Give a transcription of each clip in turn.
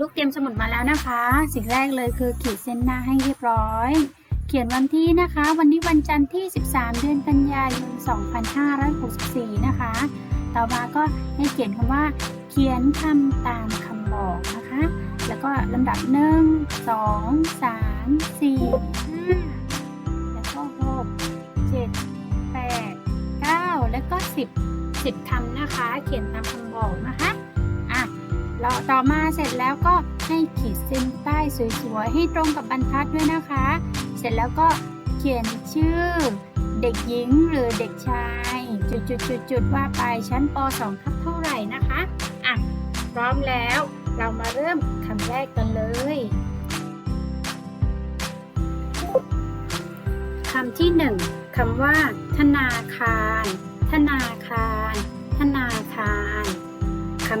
ลูกเตรียมสมุดมาแล้วนะคะ สิ่งแรกเลยคือขีดเส้นหน้าให้เรียบร้อย เขียนวันที่นะคะ วันนี้วันจันทร์ที่ 13 เดือนกันยายน 2564 นะคะ ต่อมาก็ให้เขียนคำว่า เขียนคำตามคำบอกนะคะ แล้วก็ลำดับ 1 2 3 4 5แล้วก็ 6 7 8 9 แล้วก็ 10 10คำนะคะ เขียนตามคำบอกนะคะ ต่อมาเสร็จแล้วก็ให้ขีดเส้นใต้สวยๆให้ตรงกับบรรทัดด้วยนะคะ เสร็จแล้วก็เขียนชื่อ เด็กหญิงหรือเด็กชาย จุดๆๆว่าไปชั้นป .2 ทับเท่าไหร่นะคะอะพร้อมแล้วเรามาเริ่มคำแรกกันเลยคำที่หนึ่งคำว่า ธนาคาร ธนาคาร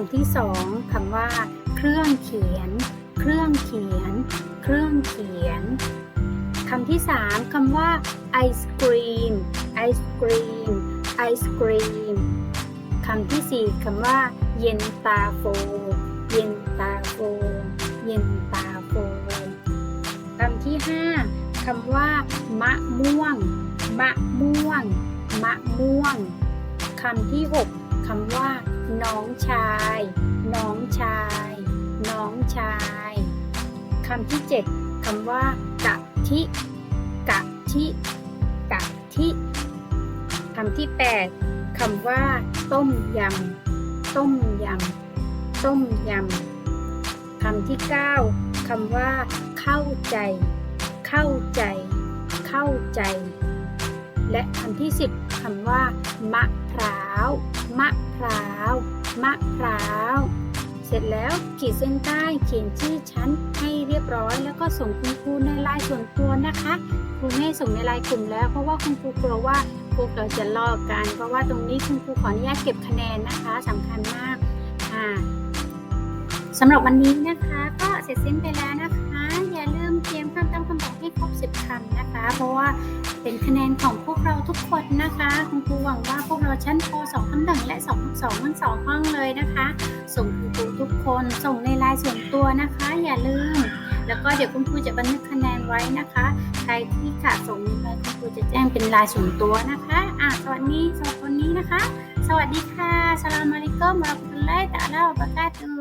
ำที่สองคำว่า เครื่องเขียน เครื่องเขียน เครื่องเขียนคำที่สามคำว่าไอศกรีมไอศกรีมไอศกรีมคำที่สี่คำว่า เย็นตาโฟ เย็นตาโฟ เย็นตาโฟคำที่ห้าคำว่ามะม่วง มะม่วง มะม่วงคำที่หก คำว่า น้องชาย น้องชาย น้องชายคำที่เจ็ดคำว่ากะทิกะทิกะทิคำที่แปดคำว่า ต้มยำ ต้มยำ ต้มยำคำที่เก้าคำว่า เข้าใจ เข้าใจ เข้าใจ และคำที่สิบคำว่ามะพร้าวมะพร้าว มะพร้าว เสร็จแล้วขีดเส้นใต้เขียนชื่อชั้นให้เรียบร้อย แล้วก็ส่งคุณครูในไลน์ส่วนตัวนะคะครูไม่ส่งในไลน์กลุ่มแล้ว เพราะว่าคุณครูกลัวว่าพวกเราจะลอกกัน เพราะว่าตรงนี้คุณครูขออนุญาตเก็บคะแนนนะคะสำคัญมากอ่าสำหรับวันนี้นะคะ ก็เสร็จสิ้นไปแล้วนะคะ อย่าลืมเตรียมคำตามคำบอกให้ครบ10คำนะคะ เพราะว่าเป็นคะแนนของพวกเราทุก คนนะคะ คุณครูหวังว่าพวกเราชั้นป .2 ทั้งหนึ่งและ2ทั้งสองทั้งสองห้องเลยนะคะ ส่งคุณครูทุกคนส่งในไลน์ส่วนตัวนะคะ อย่าลืม แล้วก็เดี๋ยวคุณครูจะบันทึกคะแนนไว้นะคะ ใครที่ขาดส่งในไลน์คุณครูจะแจ้งเป็นลายส่วนตัวนะคะอะสวัสดีสองคนนี้นะคะ สวัสดีค่ะสลามอะลัยกุมวะเราะห์มะตุลลอฮิตะอาลาวะบะเราะกาตุ